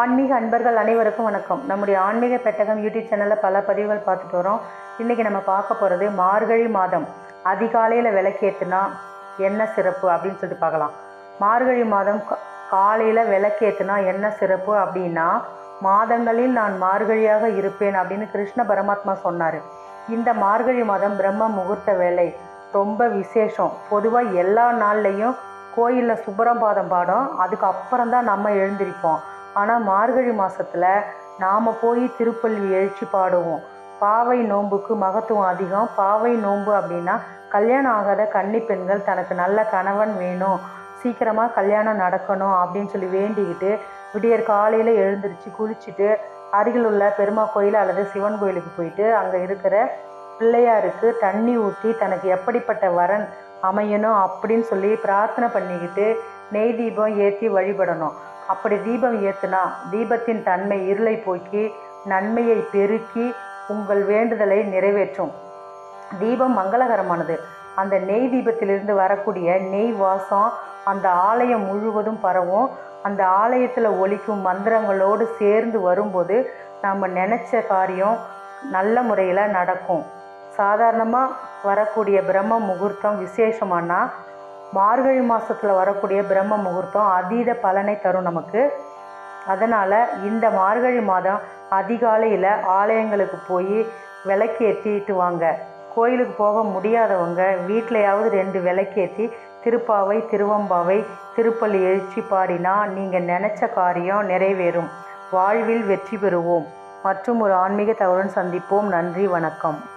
ஆன்மீக அன்பர்கள் அனைவருக்கும் வணக்கம். நம்முடைய ஆன்மீக பெட்டகம் யூடியூப் சேனலில் பல பதிவுகள் பார்த்துட்டு வரோம். இன்றைக்கி நம்ம பார்க்க போகிறது மார்கழி மாதம். அதிகாலையில் விளக்கேற்றுனா என்ன சிறப்பு அப்படின்னு சொல்லிட்டு பார்க்கலாம். மார்கழி மாதம் காலையில் விளக்கேற்றுனா என்ன சிறப்பு அப்படின்னா மாதங்களில் நான் மார்கழியாக இருப்பேன் அப்படின்னு கிருஷ்ண பரமாத்மா சொன்னார். இந்த மார்கழி மாதம் பிரம்ம முகூர்த்த வேலை ரொம்ப விசேஷம். பொதுவாக எல்லா நாள்லேயும் கோயிலில் சுப்பரம்பாதம் பாடம் அதுக்கு அப்புறம் தான் நம்ம எழுந்திருப்போம். ஆனால் மார்கழி மாதத்தில் நாம் போய் திருப்பள்ளி எழுச்சி பாடுவோம். பாவை நோன்புக்கு மகத்துவம் அதிகம். பாவை நோன்பு அப்படின்னா கல்யாணம் ஆகாத கன்னி பெண்கள் தனக்கு நல்ல கணவன் வேணும். சீக்கிரமாக கல்யாணம் நடக்கணும் அப்படின்னு சொல்லி வேண்டிக்கிட்டு விடியற் காலையில் எழுந்திரிச்சு குளிச்சுட்டு அருகில் உள்ள பெருமா கோயில் அல்லது சிவன் கோயிலுக்கு போயிட்டு அங்கே இருக்கிற பிள்ளையாருக்கு தண்ணி ஊற்றி தனக்கு எப்படிப்பட்ட வரன் அமையணும் அப்படின்னு சொல்லி பிரார்த்தனை பண்ணிக்கிட்டு நெய் தீபம் ஏற்றி வழிபடணும். அப்படி தீபம் ஏற்றுனா தீபத்தின் தன்மை இருளை போக்கி நன்மையை பெருக்கி உங்கள் வேண்டுதலை நிறைவேற்றும். தீபம் மங்களகரமானது. அந்த நெய் தீபத்திலிருந்து வரக்கூடிய நெய் வாசம் அந்த ஆலயம் முழுவதும் பரவும். அந்த ஆலயத்தில் ஒழிக்கும் மந்திரங்களோடு சேர்ந்து வரும்போது நம்ம நினச்ச காரியம் நல்ல முறையில் நடக்கும். சாதாரணமாக வரக்கூடிய பிரம்ம முகூர்த்தம் விசேஷமானால் மார்கழி மாதத்தில் வரக்கூடிய பிரம்ம முகூர்த்தம் அதீத பலனை தரும் நமக்கு. அதனால் இந்த மார்கழி மாதம் அதிகாலையில் ஆலயங்களுக்கு போய் விளக்கேற்றிட்டு வாங்க. கோயிலுக்கு போக முடியாதவங்க வீட்டிலையாவது ரெண்டு விளக்கேற்றி திருப்பாவை திருவம்பாவை திருப்பள்ளி எழுச்சி பாடினா நீங்கள் நினச்ச காரியம் நிறைவேறும். வாழ்வில் வெற்றி பெறுவோம். மற்றும் ஒரு ஆன்மீக தகவலுடன் சந்திப்போம். நன்றி வணக்கம்.